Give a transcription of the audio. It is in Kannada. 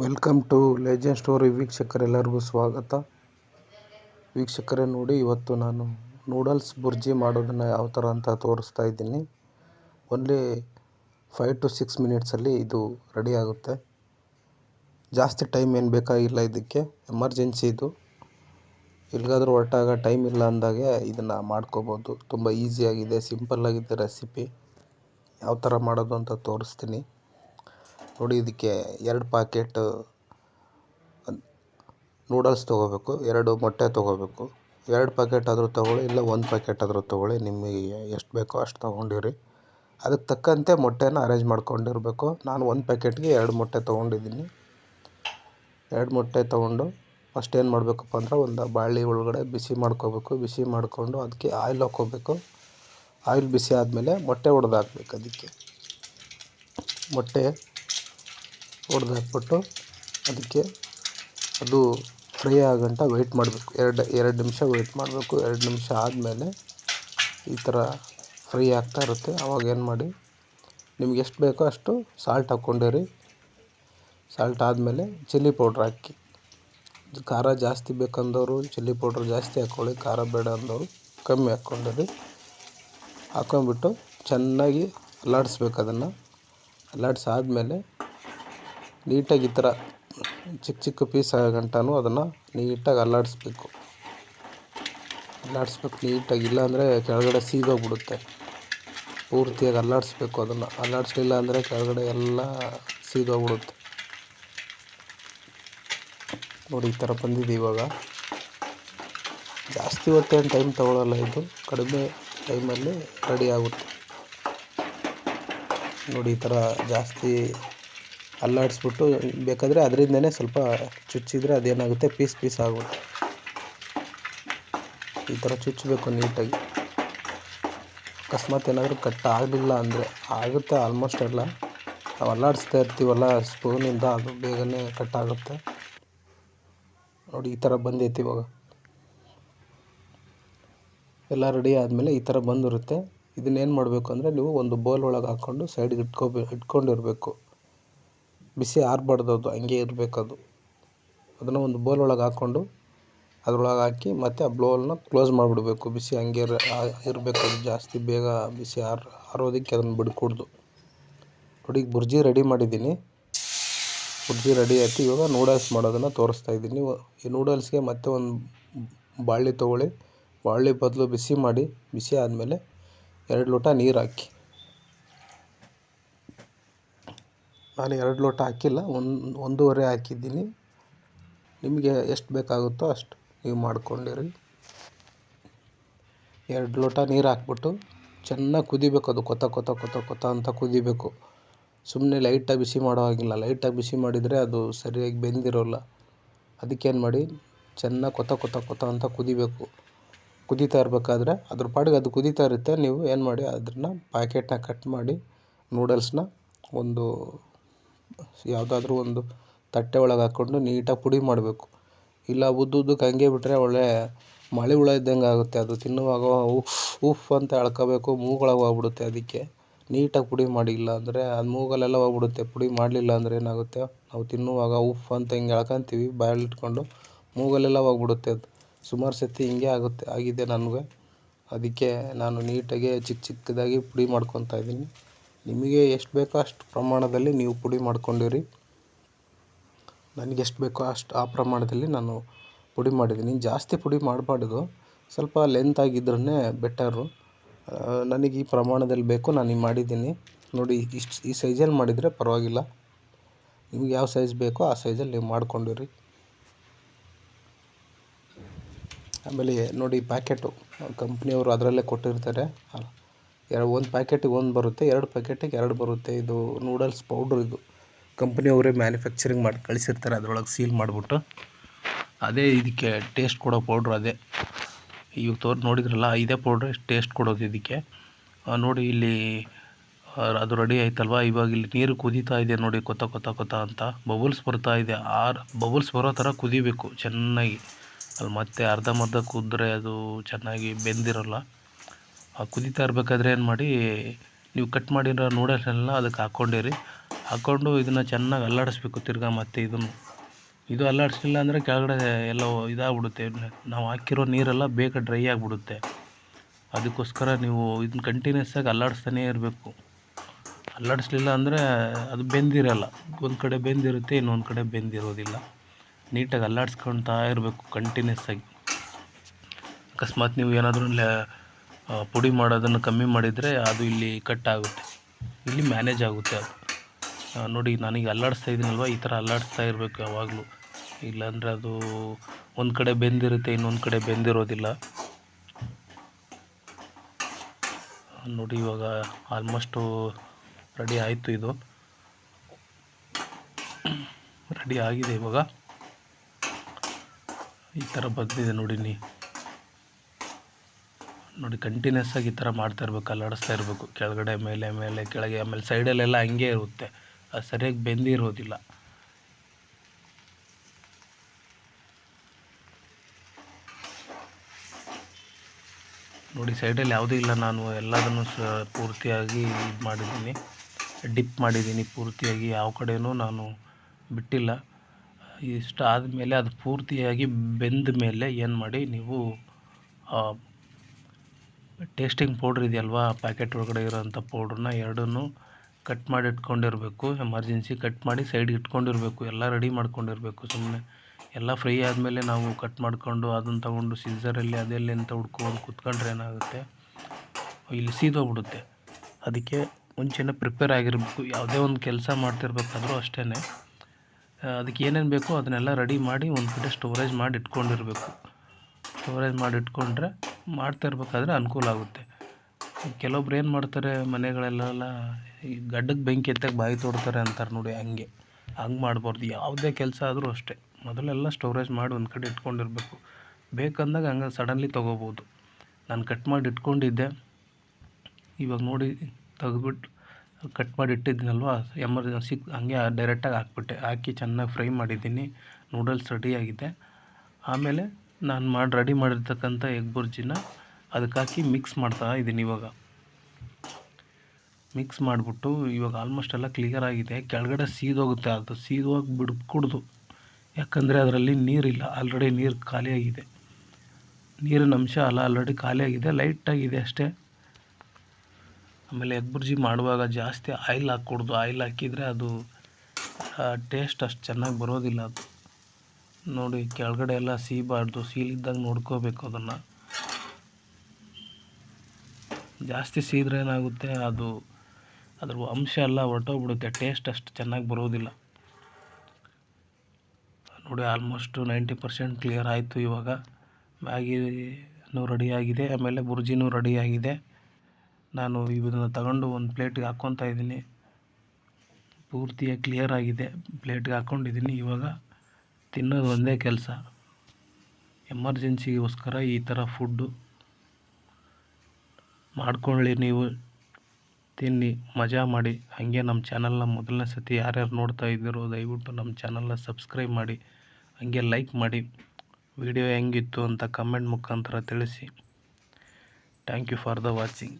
ವೆಲ್ಕಮ್ ಟು ಲೆಜೆಂಡ್ ಸ್ಟೋರಿ ವೀಕ್ಷಕರೆಲ್ಲರಿಗೂ ಸ್ವಾಗತ. ವೀಕ್ಷಕರೇ, ನೋಡಿ, ಇವತ್ತು ನಾನು ನೂಡಲ್ಸ್ ಬುರ್ಜಿ ಮಾಡೋದನ್ನು ಯಾವ ಥರ ಅಂತ ತೋರಿಸ್ತಾ ಇದ್ದೀನಿ. ಓನ್ಲಿ ಫೈವ್ ಟು ಸಿಕ್ಸ್ ಮಿನಿಟ್ಸಲ್ಲಿ ಇದು ರೆಡಿ ಆಗುತ್ತೆ. ಜಾಸ್ತಿ ಟೈಮ್ ಏನು ಬೇಕಾಗಿಲ್ಲ ಇದಕ್ಕೆ. ಎಮರ್ಜೆನ್ಸಿ ಇದು. ಎಲ್ಲಿಗಾದರೂ ಹೊರಟಾಗ ಟೈಮ್ ಇಲ್ಲ ಅಂದಾಗೆ ಇದನ್ನು ಮಾಡ್ಕೋಬೋದು. ತುಂಬ ಈಸಿಯಾಗಿದೆ, ಸಿಂಪಲ್ಲಾಗಿದೆ ರೆಸಿಪಿ. ಯಾವ ಥರ ಮಾಡೋದು ಅಂತ ತೋರಿಸ್ತೀನಿ. ನೋಡಿ, ಇದಕ್ಕೆ ಎರಡು ಪ್ಯಾಕೆಟ್ ನೂಡಲ್ಸ್ ತೊಗೋಬೇಕು, ಎರಡು ಮೊಟ್ಟೆ ತೊಗೋಬೇಕು. ಎರಡು ಪ್ಯಾಕೆಟ್ ಆದರೂ ತೊಗೊಳ್ಳಿ, ಇಲ್ಲ ಒಂದು ಪ್ಯಾಕೆಟ್ ಆದರೂ ತೊಗೊಳ್ಳಿ, ನಿಮಗೆ ಎಷ್ಟು ಬೇಕೋ ಅಷ್ಟು ತೊಗೊಂಡಿರಿ ಅದಕ್ಕೆ ತಕ್ಕಂತೆ ಮೊಟ್ಟೆನ ಅರೇಂಜ್ ಮಾಡ್ಕೊಂಡಿರಬೇಕು. ನಾನು ಒಂದು ಪ್ಯಾಕೆಟ್ಗೆ ಎರಡು ಮೊಟ್ಟೆ ತೊಗೊಂಡಿದ್ದೀನಿ. ಎರಡು ಮೊಟ್ಟೆ ತೊಗೊಂಡು ಫಸ್ಟ್ ಏನು ಮಾಡಬೇಕಪ್ಪ ಅಂದ್ರೆ ಒಂದು ಬಾಳೆ ಒಳಗಡೆ ಬಿಸಿ ಮಾಡ್ಕೋಬೇಕು. ಬಿಸಿ ಮಾಡಿಕೊಂಡು ಅದಕ್ಕೆ ಆಯಿಲ್ ಹಾಕ್ಕೋಬೇಕು. ಆಯಿಲ್ ಬಿಸಿ ಆದಮೇಲೆ ಮೊಟ್ಟೆ ಒಡೆದು ಹಾಕ್ಬೇಕು ಅದಕ್ಕೆ. ಮೊಟ್ಟೆ ಹೊಡೆದು ಹಾಕ್ಬಿಟ್ಟು ಅದಕ್ಕೆ ಅದು ಫ್ರೈ ಆಗಂಟ ವೆಯ್ಟ್ ಮಾಡಬೇಕು. ಎರಡು ಎರಡು ನಿಮಿಷ ವೆಯ್ಟ್ ಮಾಡಬೇಕು. ಎರಡು ನಿಮಿಷ ಆದಮೇಲೆ ಈ ಥರ ಫ್ರೈ ಆಗ್ತಾ ಇರುತ್ತೆ. ಅವಾಗ ಏನು ಮಾಡಿ, ನಿಮ್ಗೆ ಎಷ್ಟು ಬೇಕೋ ಅಷ್ಟು ಸಾಲ್ಟ್ ಹಾಕ್ಕೊಂಡಿರಿ ಸಾಲ್ಟ್ ಆದಮೇಲೆ ಚಿಲ್ಲಿ ಪೌಡ್ರ್ ಹಾಕಿ. ಖಾರ ಜಾಸ್ತಿ ಬೇಕಂದವರು ಚಿಲ್ಲಿ ಪೌಡ್ರ್ ಜಾಸ್ತಿ ಹಾಕ್ಕೊಳ್ಳಿ ಖಾರ ಬೇಡ ಅಂದವರು ಕಮ್ಮಿ ಹಾಕ್ಕೊಂಡಿರಿ ಹಾಕ್ಕೊಂಬಿಟ್ಟು ಚೆನ್ನಾಗಿ ಅಲ್ಲಾಡಿಸ್ಬೇಕು ಅದನ್ನು. ಅಲ್ಲಾಡ್ಸಾದ್ಮೇಲೆ ನೀಟಾಗಿ ಈ ಥರ ಚಿಕ್ಕ ಚಿಕ್ಕ ಪೀಸ್ ಆಗಂಟನೂ ಅದನ್ನು ನೀಟಾಗಿ ಅಲ್ಲಾಡಿಸ್ಬೇಕು. ಅಲ್ಲಾಡಿಸ್ಬೇಕು ನೀಟಾಗಿ, ಇಲ್ಲಾಂದರೆ ಕೆಳಗಡೆ ಸೀದೋಗ್ಬಿಡುತ್ತೆ. ಪೂರ್ತಿಯಾಗಿ ಅಲ್ಲಾಡಿಸ್ಬೇಕು ಅದನ್ನು. ಅಲ್ಲಾಡಿಸ್ಲಿಲ್ಲ ಅಂದರೆ ಕೆಳಗಡೆ ಎಲ್ಲ ಸೀದೋಗ್ಬಿಡುತ್ತೆ. ನೋಡಿ, ಈ ಥರ ಬಂದಿದೆ ಇವಾಗ. ಜಾಸ್ತಿ ಹೊತ್ತೇನು ಟೈಮ್ ತೊಗೊಳ್ಳಲ್ಲ ಇದು. ಕಡಿಮೆ ಟೈಮಲ್ಲಿ ರೆಡಿ ಆಗುತ್ತೆ. ನೋಡಿ, ಈ ಥರ ಜಾಸ್ತಿ ಅಲ್ಲಾಡಿಸ್ಬಿಟ್ಟು ಬೇಕಾದರೆ ಅದರಿಂದನೇ ಸ್ವಲ್ಪ ಚುಚ್ಚಿದರೆ ಅದೇನಾಗುತ್ತೆ? ಪೀಸ್ ಪೀಸ್ ಆಗುತ್ತೆ. ಈ ಥರ ಚುಚ್ಚಬೇಕು ನೀಟಾಗಿ. ಅಕಸ್ಮಾತ್ ಏನಾದರೂ ಕಟ್ ಆಗಲಿಲ್ಲ ಅಂದರೆ ಆಗುತ್ತೆ ಆಲ್ಮೋಸ್ಟ್ ಎಲ್ಲ. ನಾವು ಅಲ್ಲಾಡಿಸ್ತಾ ಇರ್ತೀವಲ್ಲ ಸ್ಪೂನಿಂದ, ಅದು ಬೇಗನೆ ಕಟ್ ಆಗುತ್ತೆ. ನೋಡಿ, ಈ ಥರ ಬಂದೈತಿ ಇವಾಗ. ಎಲ್ಲ ರೆಡಿ ಆದಮೇಲೆ ಈ ಥರ ಬಂದಿರುತ್ತೆ. ಇದನ್ನೇನು ಮಾಡಬೇಕು ಅಂದರೆ ನೀವು ಒಂದು ಬೌಲ್ ಒಳಗೆ ಹಾಕ್ಕೊಂಡು ಸೈಡ್ಗೆ ಇಟ್ಕೋಬೇ, ಇಟ್ಕೊಂಡಿರಬೇಕು. ಬಿಸಿ ಆರಬಾರ್ದು ಅದು, ಹಂಗೆ ಅದು ಅದನ್ನು ಒಂದು ಬೌಲ್ ಒಳಗೆ ಹಾಕ್ಕೊಂಡು ಅದ್ರೊಳಗೆ ಹಾಕಿ ಮತ್ತು ಆ ಬೌಲ್ನ ಕ್ಲೋಸ್ ಮಾಡಿಬಿಡ್ಬೇಕು. ಬಿಸಿ ಹಂಗೆ ಇರಬೇಕು ಅದು ಜಾಸ್ತಿ ಬೇಗ ಬಿಸಿ ಆರ್, ಆರೋದಕ್ಕೆ ಅದನ್ನು ಬಿಡ್ಕೂಡ್ದು. ನೋಡಿ, ಈಗ ಬುರ್ಜಿ ರೆಡಿ ಮಾಡಿದ್ದೀನಿ. ಬುರ್ಜಿ ರೆಡಿ ಆಯ್ತು. ಇವಾಗ ನೂಡಲ್ಸ್ ಮಾಡೋದನ್ನು ತೋರಿಸ್ತಾ ಇದ್ದೀನಿ. ಈ ನೂಡಲ್ಸ್ಗೆ ಮತ್ತೆ ಒಂದು ಬಾಳೆ ತೊಗೊಳ್ಳಿ. ಬಾಳೆ ಬದಲು ಬಿಸಿ ಮಾಡಿ, ಬಿಸಿ ಆದಮೇಲೆ ಎರಡು ಲೋಟ ನೀರು ಹಾಕಿ. ನಾನು ಎರಡು ಲೋಟ ಹಾಕಿಲ್ಲ, ಒಂದು, ಒಂದೂವರೆ ಹಾಕಿದ್ದೀನಿ. ನಿಮಗೆ ಎಷ್ಟು ಬೇಕಾಗುತ್ತೋ ಅಷ್ಟು ನೀವು ಮಾಡ್ಕೊಂಡಿರಿ. ಎರಡು ಲೋಟ ನೀರು ಹಾಕ್ಬಿಟ್ಟು ಚೆನ್ನಾಗಿ ಕುದಿಬೇಕು ಅದು, ಕೊತ ಕೊತ ಕೊತ ಕೊತ ಅಂತ ಕುದಿಬೇಕು. ಸುಮ್ಮನೆ ಲೈಟಾಗಿ ಬಿಸಿ ಮಾಡೋ ಹಾಗಿಲ್ಲ ಲೈಟಾಗಿ ಬಿಸಿ ಮಾಡಿದರೆ ಅದು ಸರಿಯಾಗಿ ಬೆಂದಿರೋಲ್ಲ. ಅದಕ್ಕೇನು ಮಾಡಿ, ಚೆನ್ನಾಗಿ ಕೊತ ಕೊತ ಕೊತ ಅಂತ ಕುದಿಬೇಕು. ಕುದೀತಾ ಇರಬೇಕಾದ್ರೆ ಅದ್ರ ಪಾಡಿಗೆ ಅದು ಕುದೀತಾ ಇರುತ್ತೆ, ನೀವು ಏನು ಮಾಡಿ ಅದನ್ನು ಪ್ಯಾಕೆಟ್ನ ಕಟ್ ಮಾಡಿ ನೂಡಲ್ಸ್ನ ಒಂದು ಯಾವುದಾದ್ರೂ ಒಂದು ತಟ್ಟೆ ಒಳಗೆ ಹಾಕ್ಕೊಂಡು ನೀಟಾಗಿ ಪುಡಿ ಮಾಡಬೇಕು. ಇಲ್ಲ ಉದ್ದುದ್ದು ಹಂಗೆ ಬಿಟ್ಟರೆ ಒಳ್ಳೆ ಮಳೆ ಹುಳ ಇದ್ದಂಗೆ ಆಗುತ್ತೆ. ಅದು ತಿನ್ನುವಾಗ ಉಫ್ ಉಫ್ ಅಂತ ಎಳ್ಕೋಬೇಕು. ಮೂಗೊಳಗೆ ಹೋಗ್ಬಿಡುತ್ತೆ ಅದಕ್ಕೆ. ನೀಟಾಗಿ ಪುಡಿ ಮಾಡಿ, ಇಲ್ಲ ಅಂದರೆ ಅದು ಮೂಗಲ್ಲೆಲ್ಲ ಹೋಗ್ಬಿಡುತ್ತೆ. ಪುಡಿ ಮಾಡಲಿಲ್ಲ ಅಂದರೆ ಏನಾಗುತ್ತೆ? ನಾವು ತಿನ್ನುವಾಗ ಉಫ್ ಅಂತ ಹಿಂಗೆ ಎಳ್ಕೊಂತೀವಿ, ಬಾಯಲ್ಲಿ ಇಟ್ಕೊಂಡು ಮೂಗಲ್ಲೆಲ್ಲ ಹೋಗ್ಬಿಡುತ್ತೆ ಅದು. ಸುಮಾರು ಸತಿ ಹಿಂಗೆ ಆಗುತ್ತೆ. ಆಗಿದೆ ನನಗೆ. ಅದಕ್ಕೆ ನಾನು ನೀಟಾಗೆ ಚಿಕ್ಕ ಚಿಕ್ಕದಾಗಿ ಪುಡಿ ಮಾಡ್ಕೊತಾ ಇದ್ದೀನಿ. ನಿಮಗೆ ಎಷ್ಟು ಬೇಕೋ ಅಷ್ಟು ಪ್ರಮಾಣದಲ್ಲಿ ನೀವು ಪುಡಿ ಮಾಡ್ಕೊಂಡಿರಿ. ನನಗೆ ಎಷ್ಟು ಬೇಕೋ ಅಷ್ಟು ಆ ಪ್ರಮಾಣದಲ್ಲಿ ನಾನು ಪುಡಿ ಮಾಡಿದ್ದೀನಿ. ಜಾಸ್ತಿ ಪುಡಿ ಮಾಡಬಾರ್ದು. ಸ್ವಲ್ಪ ಲೆಂತ್ ಆಗಿದ್ರೇ ಬೆಟರು ನನಗೆ ಈ ಪ್ರಮಾಣದಲ್ಲಿ ಬೇಕು, ನಾನು ಈ ಮಾಡಿದ್ದೀನಿ. ನೋಡಿ, ಇಷ್ಟು, ಈ ಸೈಜಲ್ಲಿ ಮಾಡಿದರೆ ಪರವಾಗಿಲ್ಲ. ನಿಮ್ಗೆ ಯಾವ ಸೈಜ್ ಬೇಕೋ ಆ ಸೈಜಲ್ಲಿ ನೀವು ಮಾಡ್ಕೊಂಡಿರಿ. ಆಮೇಲೆ ನೋಡಿ ಪ್ಯಾಕೆಟು ಕಂಪ್ನಿಯವರು ಅದರಲ್ಲೇ ಕೊಟ್ಟಿರ್ತಾರೆ. ಎರಡು, ಒಂದು ಪ್ಯಾಕೆಟಿಗೆ ಒಂದು ಬರುತ್ತೆ, ಎರಡು ಪ್ಯಾಕೆಟಿಗೆ ಎರಡು ಬರುತ್ತೆ. ಇದು ನೂಡಲ್ಸ್ ಪೌಡ್ರ್ ಇದು. ಕಂಪ್ನಿಯವರೇ ಮ್ಯಾನುಫ್ಯಾಕ್ಚರಿಂಗ್ ಮಾಡಿ ಕಳಿಸಿರ್ತಾರೆ, ಅದರೊಳಗೆ ಸೀಲ್ ಮಾಡಿಬಿಟ್ಟು. ಅದೇ ಇದಕ್ಕೆ ಟೇಸ್ಟ್ ಕೊಡೋ ಪೌಡ್ರ್ ಅದೇ. ಇವಾಗ ತೋರ್, ನೋಡಿದ್ರಲ್ಲ, ಇದೇ ಪೌಡ್ರ್ ಟೇಸ್ಟ್ ಕೊಡೋದು ಇದಕ್ಕೆ. ನೋಡಿ ಇಲ್ಲಿ ಅದು ರೆಡಿ ಆಯ್ತಲ್ವ? ಇವಾಗ ಇಲ್ಲಿ ನೀರು ಕುದೀತಾ ಇದೆ ನೋಡಿ ಕೊತ್ತ ಕೊತ್ತ ಕೊತ್ತ ಅಂತ. ಬಬಲ್ಸ್ ಬರ್ತಾ ಇದೆ. ಆರು ಬಬಲ್ಸ್ ಬರೋ ಥರ ಕುದಿಬೇಕು, ಚೆನ್ನಾಗಿ. ಅಲ್ಲಿ ಮತ್ತೆ ಅರ್ಧಂಬರ್ಧ ಕುದ್ರೆ ಅದು ಚೆನ್ನಾಗಿ ಬೆಂದಿರೋಲ್ಲ. ಆ ಕುದಿತಾ ಇರಬೇಕಾದ್ರೆ ಏನು ಮಾಡಿ, ನೀವು ಕಟ್ ಮಾಡಿರೋ ನೂಡಲ್ಸ್ನೆಲ್ಲ ಅದಕ್ಕೆ ಹಾಕ್ಕೊಂಡಿರಿ. ಹಾಕ್ಕೊಂಡು ಇದನ್ನು ಚೆನ್ನಾಗಿ ಅಲ್ಲಾಡಿಸ್ಬೇಕು ತಿರ್ಗಾ ಮತ್ತೆ ಇದನ್ನು. ಇದು ಅಲ್ಲಾಡಿಸ್ಲಿಲ್ಲ ಅಂದರೆ ಕೆಳಗಡೆ ಎಲ್ಲ ಇದಾಗ್ಬಿಡುತ್ತೆ. ನಾವು ಹಾಕಿರೋ ನೀರೆಲ್ಲ ಬೇಗ ಡ್ರೈ ಆಗಿಬಿಡುತ್ತೆ. ಅದಕ್ಕೋಸ್ಕರ ನೀವು ಇದನ್ನ ಕಂಟಿನ್ಯೂಸ್ ಆಗಿ ಅಲ್ಲಾಡಿಸ್ತಾನೇ ಇರಬೇಕು. ಅಲ್ಲಾಡಿಸ್ಲಿಲ್ಲ ಅಂದರೆ ಅದು ಬೆಂದಿರಲ್ಲ. ಒಂದು ಕಡೆ ಬೆಂದಿರುತ್ತೆ, ಇನ್ನೊಂದು ಕಡೆ ಬೆಂದಿರೋದಿಲ್ಲ. ನೀಟಾಗಿ ಅಲ್ಲಾಡಿಸ್ಕೊಳ್ತಾ ಇರಬೇಕು ಕಂಟಿನ್ಯೂಸ್ ಆಗಿ. ಅಕಸ್ಮಾತ್ ನೀವು ಏನಾದರೂ ಪುಡಿ ಮಾಡೋದನ್ನು ಕಮ್ಮಿ ಮಾಡಿದರೆ ಅದು ಇಲ್ಲಿ ಕಟ್ ಆಗುತ್ತೆ ಇಲ್ಲಿ ಮ್ಯಾನೇಜ್ ಆಗುತ್ತೆ ಅದು. ನೋಡಿ, ನನಗೆ ಅಲ್ಲಾಡಿಸ್ತಾ ಇದ್ದೀನಲ್ವ ಈ ಥರ ಅಲ್ಲಾಡಿಸ್ತಾ ಇರಬೇಕು ಯಾವಾಗಲೂ. ಇಲ್ಲಾಂದರೆ ಅದು ಒಂದು ಕಡೆ ಬೆಂದಿರುತ್ತೆ, ಇನ್ನೊಂದು ಕಡೆ ಬೆಂದಿರೋದಿಲ್ಲ. ನೋಡಿ, ಇವಾಗ ಆಲ್ಮೋಸ್ಟು ರೆಡಿ ಆಯಿತು ಇದು. ರೆಡಿ ಆಗಿದೆ ಇವಾಗ. ಈ ಥರ ಬಂದಿದೆ ನೋಡಿ ನೀ. ನೋಡಿ ಕಂಟಿನ್ಯೂಸ್ ಆಗಿ ಈ ಥರ ಮಾಡ್ತಾ ಇರಬೇಕು, ಅಲ್ಲಾಡಿಸ್ತಾ ಇರಬೇಕು. ಕೆಳಗಡೆ ಮೇಲೆ ಮೇಲೆ, ಕೆಳಗೆ, ಆಮೇಲೆ ಸೈಡಲ್ಲೆಲ್ಲ ಹಂಗೆ ಇರುತ್ತೆ. ಅದು ಸರಿಯಾಗಿ ಬೆಂದಿರೋದಿಲ್ಲ ನೋಡಿ ಸೈಡಲ್ಲಿ ಯಾವುದೂ ಇಲ್ಲ. ನಾನು ಎಲ್ಲದನ್ನು ಸ, ಪೂರ್ತಿಯಾಗಿ ಇದು ಮಾಡಿದ್ದೀನಿ. ಡಿಪ್ ಮಾಡಿದ್ದೀನಿ ಪೂರ್ತಿಯಾಗಿ. ಯಾವ ಕಡೆಯೂ ನಾನು ಬಿಟ್ಟಿಲ್ಲ. ಇಷ್ಟು ಆದಮೇಲೆ ಅದು ಪೂರ್ತಿಯಾಗಿ ಬೆಂದ ಮೇಲೆ ಏನು ಮಾಡಿ ನೀವು ಟೇಸ್ಟಿಂಗ್ ಪೌಡ್ರ್ ಇದೆಯಲ್ವಾ? ಪ್ಯಾಕೆಟ್ ಒಳಗಡೆ ಇರೋಂಥ ಪೌಡ್ರನ್ನ ಎರಡನ್ನೂ ಕಟ್ ಮಾಡಿ ಇಟ್ಕೊಂಡಿರಬೇಕು. ಎಮರ್ಜೆನ್ಸಿ ಕಟ್ ಮಾಡಿ ಸೈಡ್ಗೆ ಇಟ್ಕೊಂಡಿರಬೇಕು. ಎಲ್ಲ ರೆಡಿ ಮಾಡ್ಕೊಂಡಿರಬೇಕು ಸುಮ್ಮನೆ ಎಲ್ಲ ಫ್ರೈ ಆದಮೇಲೆ ನಾವು ಕಟ್ ಮಾಡಿಕೊಂಡು ಅದನ್ನು ತಗೊಂಡು ಸಿಸರಲ್ಲಿ ಅದೆಲ್ಲ ಅಂತ ಹುಡ್ಕೊಂಡು ಕುತ್ಕೊಂಡ್ರೆ ಏನಾಗುತ್ತೆ? ಇಲ್ಲಿ ಸೀದೋಗ್ಬಿಡುತ್ತೆ. ಅದಕ್ಕೆ ಮುಂಚೆನೇ ಪ್ರಿಪೇರ್ ಆಗಿರಬೇಕು. ಯಾವುದೇ ಒಂದು ಕೆಲಸ ಮಾಡ್ತಿರ್ಬೇಕಾದ್ರೂ ಅಷ್ಟೇ ಅದಕ್ಕೆ ಏನೇನು ಬೇಕೋ ಅದನ್ನೆಲ್ಲ ರೆಡಿ ಮಾಡಿ ಒಂದು ಕಡೆ ಸ್ಟೋರೇಜ್ ಮಾಡಿ ಇಟ್ಕೊಂಡಿರಬೇಕು. ಸ್ಟೋರೇಜ್ ಮಾಡಿ ಇಟ್ಕೊಂಡ್ರೆ ಮಾಡ್ತಾ ಇರಬೇಕಾದ್ರೆ ಅನುಕೂಲ ಆಗುತ್ತೆ. ಕೆಲವೊಬ್ರು ಏನು ಮಾಡ್ತಾರೆ ಮನೆಗಳಲ್ಲೆಲ್ಲ ಈ ಗಡ್ಡಕ್ಕೆ ಬೆಂಕಿ ಎತ್ತಕ್ಕೆ ಬಾಯಿ ತೋಡ್ತಾರೆ ಅಂತಾರೆ ನೋಡಿ ಹಂಗೆ. ಹಂಗೆ ಮಾಡಬಾರ್ದು, ಯಾವುದೇ ಕೆಲಸ ಆದರೂ ಅಷ್ಟೇ. ಮೊದಲೆಲ್ಲ ಸ್ಟೋರೇಜ್ ಮಾಡಿ ಒಂದು ಕಡೆ ಇಟ್ಕೊಂಡಿರಬೇಕು. ಬೇಕಂದಾಗ ಹಂಗೆ ಸಡನ್ಲಿ ತೊಗೋಬೋದು. ನಾನು ಕಟ್ ಮಾಡಿ ಇಟ್ಕೊಂಡಿದ್ದೆ. ಇವಾಗ ನೋಡಿ ತೆಗೆದ್ಬಿಟ್ಟು ಕಟ್ ಮಾಡಿ ಇಟ್ಟಿದ್ದೀನಲ್ವ ಎಮರ್ಜೆನ್ಸಿ ಹಂಗೆ ಡೈರೆಕ್ಟಾಗಿ ಹಾಕ್ಬಿಟ್ಟೆ. ಹಾಕಿ ಚೆನ್ನಾಗಿ ಫ್ರೈ ಮಾಡಿದ್ದೀನಿ ನೂಡಲ್ಸ್ ರೆಡಿಯಾಗಿದೆ ಆಮೇಲೆ ನಾನು ಮಾಡಿ ರೆಡಿ ಮಾಡಿರ್ತಕ್ಕಂಥ ಎಗ್ ಬುರ್ಜಿನ ಅದಕ್ಕೆ ಹಾಕಿ ಮಿಕ್ಸ್ ಮಾಡ್ತಾ ಇದ್ದೀನಿ ಇವಾಗ. ಮಿಕ್ಸ್ ಮಾಡಿಬಿಟ್ಟು ಇವಾಗ ಆಲ್ಮೋಸ್ಟ್ ಎಲ್ಲ ಕ್ಲಿಯರ್ ಆಗಿದೆ. ಕೆಳಗಡೆ ಸೀದೋಗುತ್ತೆ ಅದು. ಸೀದೋಗಿ ಬಿಡ್, ಕುಡ್ದು. ಯಾಕಂದರೆ ಅದರಲ್ಲಿ ನೀರಿಲ್ಲ. ಆಲ್ರೆಡಿ ನೀರು ಖಾಲಿಯಾಗಿದೆ ನೀರಿನ ಅಂಶ ಅಲ್ಲ ಆಲ್ರೆಡಿ ಖಾಲಿಯಾಗಿದೆ ಲೈಟಾಗಿದೆ ಅಷ್ಟೇ. ಆಮೇಲೆ ಎಗ್ ಬುರ್ಜಿ ಮಾಡುವಾಗ ಜಾಸ್ತಿ ಆಯಿಲ್ ಹಾಕ್ಕೊಡ್ದು. ಆಯಿಲ್ ಹಾಕಿದರೆ ಅದು ಟೇಸ್ಟ್ ಅಷ್ಟು ಚೆನ್ನಾಗಿ ಬರೋದಿಲ್ಲ ಅದು. ನೋಡಿ, ಕೆಳಗಡೆ ಎಲ್ಲ ಸೀಬಾರ್ದು ಸೀಲಿದ್ದಾಗ ನೋಡ್ಕೋಬೇಕು ಅದನ್ನು. ಜಾಸ್ತಿ ಸೀದ್ರೆ ಏನಾಗುತ್ತೆ, ಅದು ಅದ್ರ ಅಂಶ ಎಲ್ಲ ಹೊರಟೋಗ್ಬಿಡುತ್ತೆ. ಟೇಸ್ಟ್ ಅಷ್ಟು ಚೆನ್ನಾಗಿ ಬರೋದಿಲ್ಲ. ನೋಡಿ, ಆಲ್ಮೋಸ್ಟು ನೈಂಟಿ ಪರ್ಸೆಂಟ್ ಕ್ಲಿಯರ್ ಆಯಿತು ಇವಾಗ. ಮ್ಯಾಗಿನೂ ರೆಡಿಯಾಗಿದೆ, ಆಮೇಲೆ ಬುರ್ಜಿನೂ ರೆಡಿಯಾಗಿದೆ. ನಾನು ಇದನ್ನು ತಗೊಂಡು ಒಂದು ಪ್ಲೇಟ್ಗೆ ಹಾಕ್ಕೊತಾ ಇದ್ದೀನಿ. ಪೂರ್ತಿಯಾಗಿ ಕ್ಲಿಯರ್ ಆಗಿದೆ. ಪ್ಲೇಟ್ಗೆ ಹಾಕ್ಕೊಂಡಿದ್ದೀನಿ ಇವಾಗ. ತಿನ್ನೋದು ಒಂದೇ ಕೆಲಸ. ಎಮರ್ಜೆನ್ಸಿಗೋಸ್ಕರ ಈ ಥರ ಫುಡ್ಡು ಮಾಡ್ಕೊಳ್ಳಿ ನೀವು. ತಿನ್ನಿ, ಮಜಾ ಮಾಡಿ. ಹಾಗೆ ನಮ್ಮ ಚಾನಲ್ನ ಮೊದಲನೇ ಸತಿ ಯಾರ್ಯಾರು ನೋಡ್ತಾ ಇದ್ದೀರೋ ದಯವಿಟ್ಟು ನಮ್ಮ ಚಾನಲ್ನ ಸಬ್ಸ್ಕ್ರೈಬ್ ಮಾಡಿ. ಹಾಗೆ ಲೈಕ್ ಮಾಡಿ. ವಿಡಿಯೋ ಹೆಂಗಿತ್ತು ಅಂತ ಕಮೆಂಟ್ ಮುಖಾಂತರ ತಿಳಿಸಿ. Thank you for the watching.